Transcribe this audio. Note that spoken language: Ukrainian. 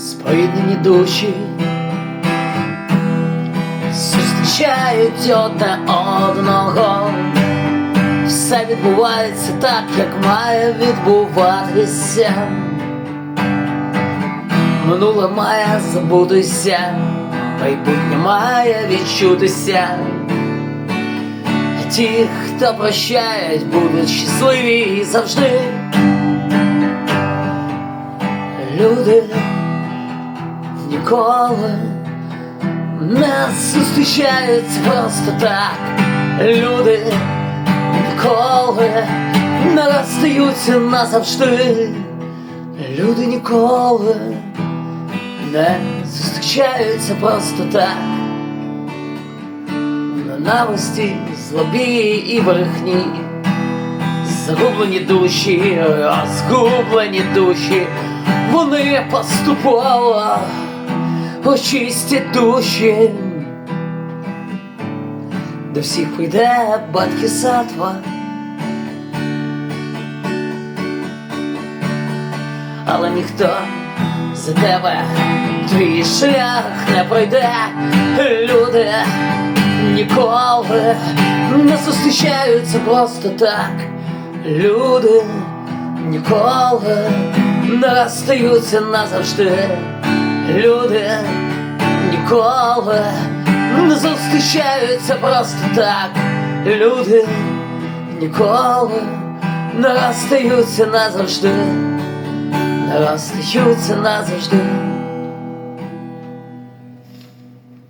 споріднені душі зустрічають одне одного. Все відбувається так, як має відбуватися. Минуле має забутися, майбутнє має відчутися. А ті, хто прощають, будуть щасливі завжди. Люди ніколи не зустрічаються просто так. Люди ніколи не розстаються назавжди. Люди ніколи не зустрічаються просто так. Ненависті, злобі і брехні. Загублені душі, розгублені душі, вони поступово очистять душі. До всіх прийде батькісатва. Але ніхто за тебе твій шлях не пройде. Люди ніколи не зустрічаються просто так. Люди ніколи не розстаються назавжди. Люди ніколи не зустрічаються просто так. Люди ніколи не розстаються назавжди. Не розстаються назавжди.